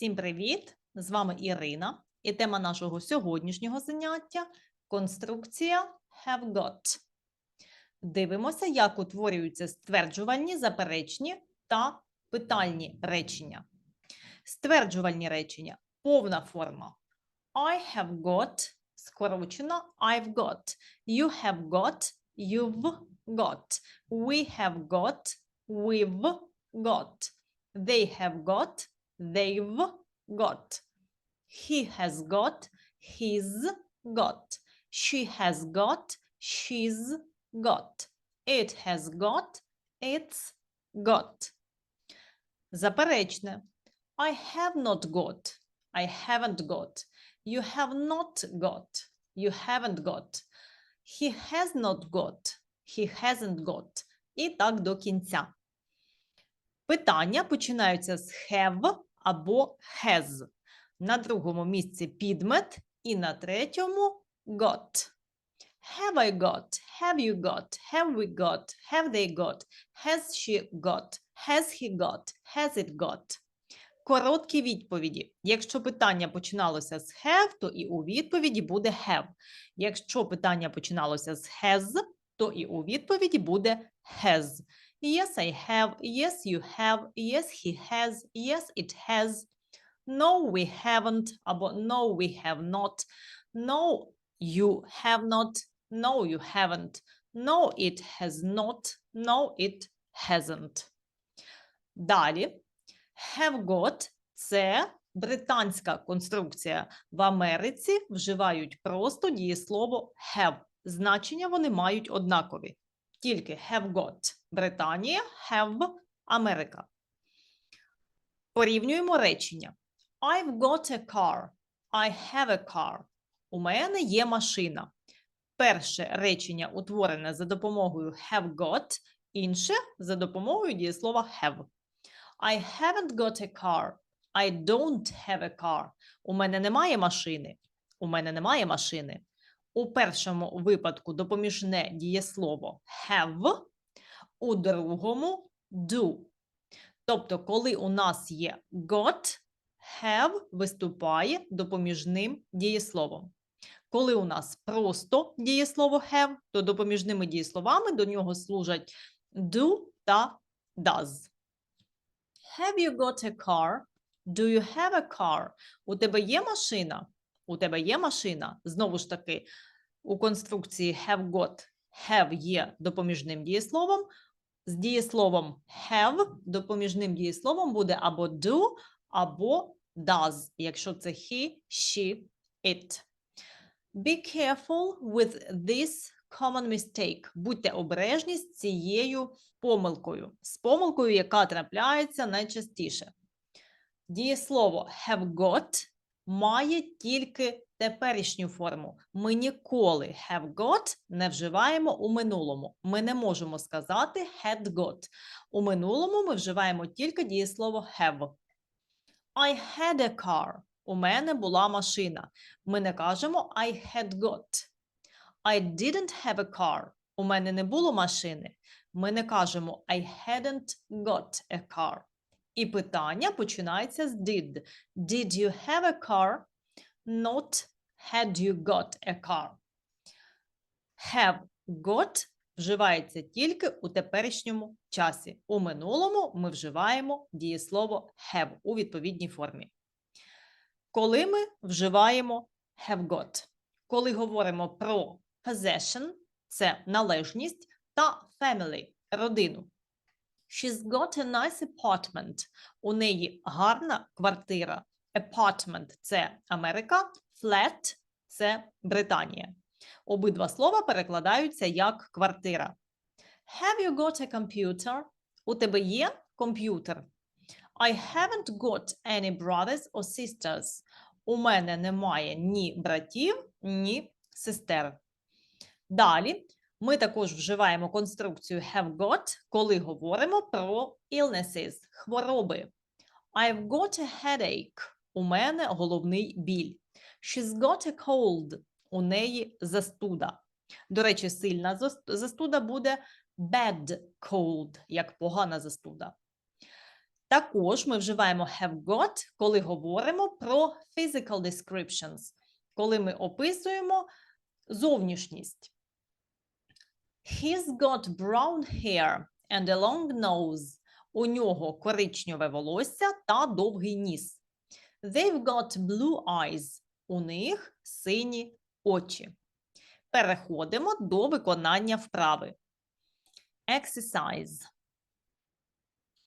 Всім привіт! З вами Ірина, і тема нашого сьогоднішнього заняття конструкція have got. Дивимося, як утворюються стверджувальні, заперечні та питальні речення. Стверджувальні речення повна форма. I have got, скорочено I've got. You have got, you've got. We have got, we've got. They have got, they've got. He has got, he's got. She has got, she's got. It has got, it's got. Заперечне. I have not got. I haven't got. You have not got. You haven't got. He has not got. He hasn't got. І так до кінця. Питання починаються з have або has. На другому місці підмет і на третьому got. Have I got? Have you got? Have we got? Have they got? Has she got? Has he got? Has it got? Короткі відповіді. Якщо питання починалося з have, то і у відповіді буде have. Якщо питання починалося з has, то і у відповіді буде has. Yes, I have. Yes, you have. Yes, he has. Yes, it has. No, we haven't. Або no, we have not. No, you have not. No, you haven't. No, it has not. No, it hasn't. Далі. Have got – це британська конструкція. В Америці вживають просто дієслово have. Значення вони мають однакові. Тільки have got – Британія, have – Америка. Порівнюємо речення. I've got a car. I have a car. У мене є машина. Перше речення утворене за допомогою have got, інше за допомогою дієслова have. I haven't got a car. I don't have a car. У мене немає машини. У мене немає машини. У першому випадку допоміжне дієслово have, у другому do. Тобто, коли у нас є got, have виступає допоміжним дієсловом. Коли у нас просто дієслово have, то допоміжними дієсловами до нього служать do та does. Have you got a car? Do you have a car? У тебе є машина? У тебе є машина? Знову ж таки, у конструкції have got have є допоміжним дієсловом. З дієсловом have допоміжним дієсловом буде або do, або does, якщо це he, she, it. Be careful with this common mistake. Будьте обережні з цією помилкою, з помилкою, яка трапляється найчастіше. Дієслово have got має тільки теперішню форму. Ми ніколи have got не вживаємо у минулому. Ми не можемо сказати had got. У минулому ми вживаємо тільки дієслово have. I had a car. У мене була машина. Ми не кажемо I had got. I didn't have a car. У мене не було машини. Ми не кажемо I hadn't got a car. І питання починається з did. Did you have a car? Not had you got a car. Have got вживається тільки у теперішньому часі. У минулому ми вживаємо дієслово have у відповідній формі. Коли ми вживаємо have got? Коли говоримо про possession – це належність, та family – родину. She's got a nice apartment. У неї гарна квартира. Apartment – це Америка, flat – це Британія. Обидва слова перекладаються як квартира. Have you got a computer? У тебе є комп'ютер? I haven't got any brothers or sisters. У мене немає ні братів, ні сестер. Далі ми також вживаємо конструкцію have got, коли говоримо про illnesses – хвороби. I've got a headache. У мене головний біль. She's got a cold. У неї застуда. До речі, сильна застуда буде bad cold, як погана застуда. Також ми вживаємо have got, коли говоримо про physical descriptions, коли ми описуємо зовнішність. He's got brown hair and a long nose. У нього коричневе волосся та довгий ніс. They've got blue eyes. У них сині очі. Переходимо до виконання вправи. Exercise.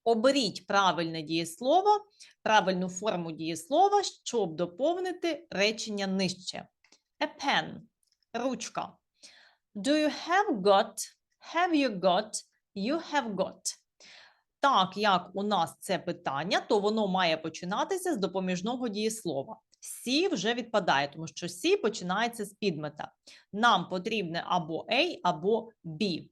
Оберіть правильне дієслово, правильну форму дієслова, щоб доповнити речення нижче. A pen – ручка. Do you have got? Have you got? You have got. Так, як у нас це питання, то воно має починатися з допоміжного дієслова. Сі вже відпадає, тому що сі починається з підмета. Нам потрібне або A, або B.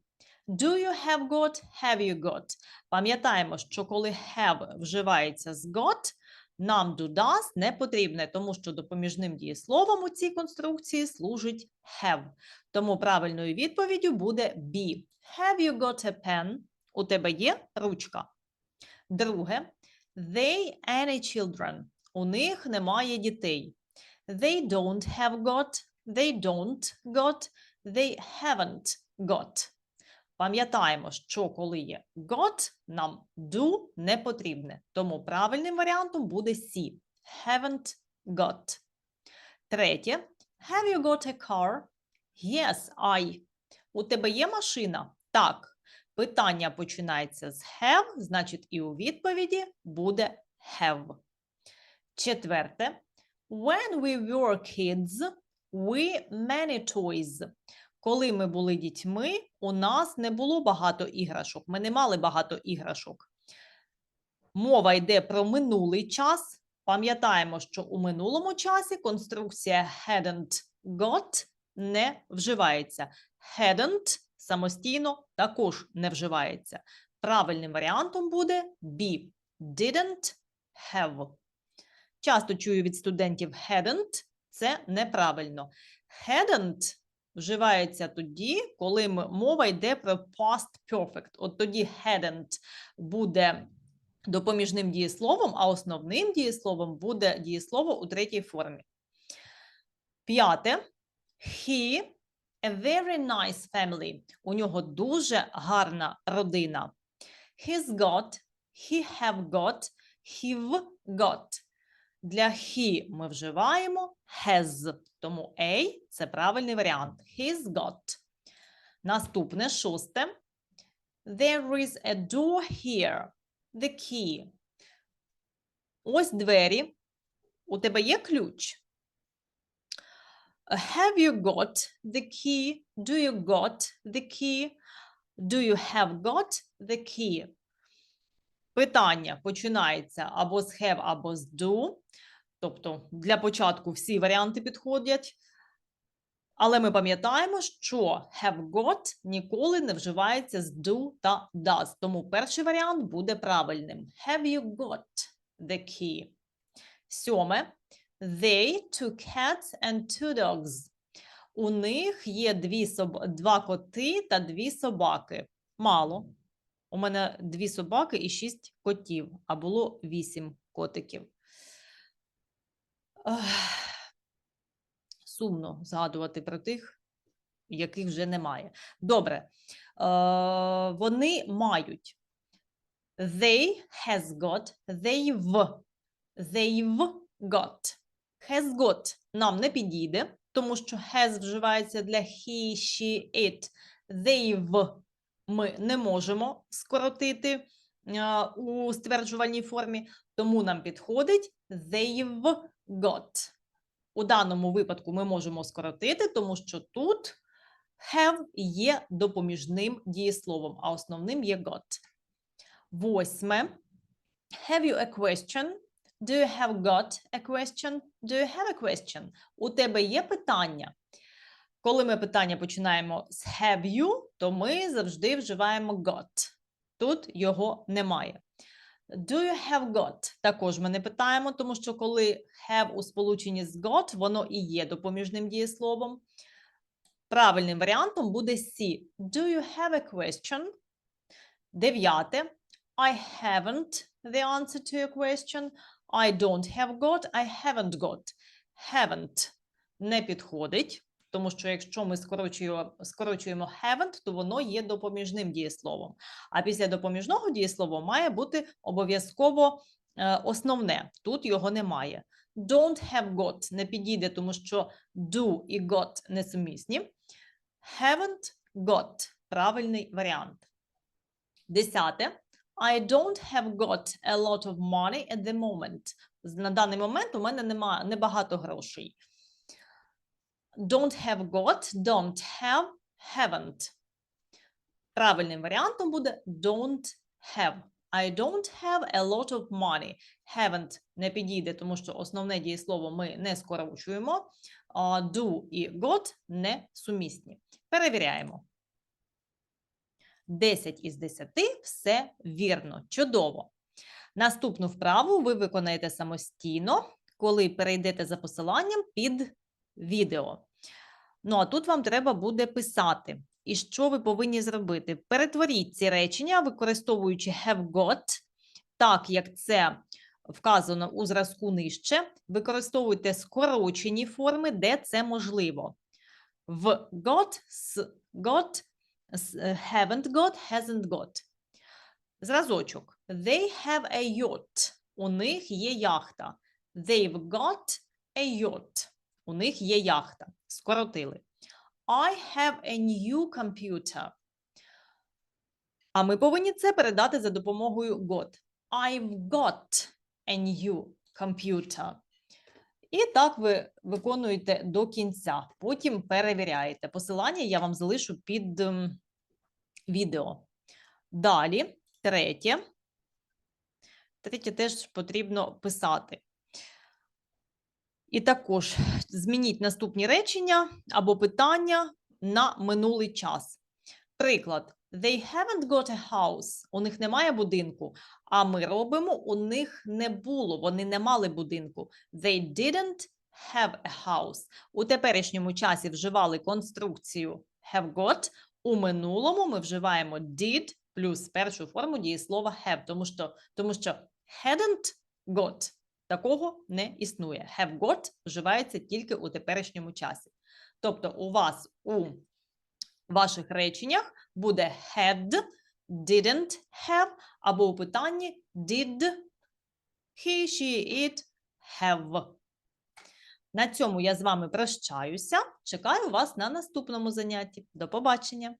Do you have got? Have you got? Пам'ятаємо, що коли have вживається з got, нам do does не потрібне, тому що допоміжним дієсловом у цій конструкції служить have. Тому правильною відповіддю буде be. Have you got a pen? У тебе є ручка. Друге, they any children. У них немає дітей. They don't have got, they don't got, they haven't got. Пам'ятаємо, що коли є got, нам do не потрібне. Тому правильним варіантом буде C. Haven't got. Третє. Have you got a car? Yes, I. У тебе є машина? Так. Питання починається з have, значить, і у відповіді буде have. Четверте. When we were kids, we many toys. Коли ми були дітьми, у нас не було багато іграшок. Ми не мали багато іграшок. Мова йде про минулий час. Пам'ятаємо, що у минулому часі конструкція hadn't got не вживається. Hadn't самостійно також не вживається. Правильним варіантом буде be. Didn't have. Часто чую від студентів hadn't. Це неправильно. Hadn't вживається тоді, коли мова йде про past perfect. От тоді hadn't буде допоміжним дієсловом, а основним дієсловом буде дієслово у третій формі. П'яте. He a very nice family. У нього дуже гарна родина. He's got, he have got, he've got. Для he ми вживаємо has, тому A – це правильний варіант. He's got. Наступне шосте. There is a door here. The key. Ось двері. У тебе є ключ? Have you got the key? Do you got the key? Do you have got the key? Питання починається або з have, або з do. Тобто для початку всі варіанти підходять. Але ми пам'ятаємо, що have got ніколи не вживається з do та does. Тому перший варіант буде правильним. Have you got the key? Сьоме. They two cats and two dogs. У них є дві два коти та дві собаки. Мало. У мене дві собаки і шість котів, а було вісім котиків. Сумно згадувати про тих, яких вже немає. Добре. Е, вони мають. They has got, they've, they've got. Has got нам не підійде, тому що has вживається для he, she, it. They've ми не можемо скоротити е, у стверджувальній формі, тому нам підходить they've got. У даному випадку ми можемо скоротити, тому що тут have є допоміжним дієсловом, а основним є got. Восьме. Have you a question? Do you have got a question? Do you have a question? У тебе є питання? Коли ми питання починаємо з have you, то ми завжди вживаємо got. Тут його немає. Do you have got? Також ми не питаємо, тому що коли have у сполученні з got, воно і є допоміжним дієсловом. Правильним варіантом буде C. Do you have a question? Дев'яте. I haven't the answer to your question. I don't have got, I haven't got. Haven't не підходить, тому що якщо ми скорочуємо, скорочуємо haven't, то воно є допоміжним дієсловом. А після допоміжного дієслова має бути обов'язково е, основне. Тут його немає. Don't have got не підійде, тому що do і got несумісні. Haven't got правильний варіант. Десяте. I don't have got a lot of money at the moment. На даний момент у мене немає небагато грошей. Don't have got, don't have, haven't. Правильним варіантом буде don't have. I don't have a lot of money. Haven't не підійде, тому що основне дієслово ми не скорочуємо. А do і got не сумісні. Перевіряємо. 10 із 10 – все вірно. Чудово. Наступну вправу ви виконаєте самостійно, коли перейдете за посиланням під відео. Ну, а тут вам треба буде писати. І що ви повинні зробити? Перетворіть ці речення, використовуючи have got, так як це вказано у зразку нижче. Використовуйте скорочені форми, де це можливо. В got, got, haven't got, hasn't got. Зразочок. They have a yacht. У них є яхта. They've got a yacht. У них є яхта. Скоротили. I have a new computer. А ми повинні це передати за допомогою got. I've got a new computer. І так ви виконуєте до кінця. Потім перевіряєте. Посилання я вам залишу під ем, відео. Далі, третє. Третє теж потрібно писати. І також змініть наступні речення або питання на минулий час. Приклад: They haven't got a house. У них немає будинку. А ми робимо у них не було. Вони не мали будинку. They didn't have a house. У теперішньому часі вживали конструкцію have got. У минулому ми вживаємо did плюс першу форму дієслова have, тому що, тому що hadn't got такого не існує. Have got вживається тільки у теперішньому часі. Тобто у вас у ваших реченнях буде had, didn't have, або у питанні did he, she, it have. На цьому я з вами прощаюся. Чекаю вас на наступному занятті. До побачення!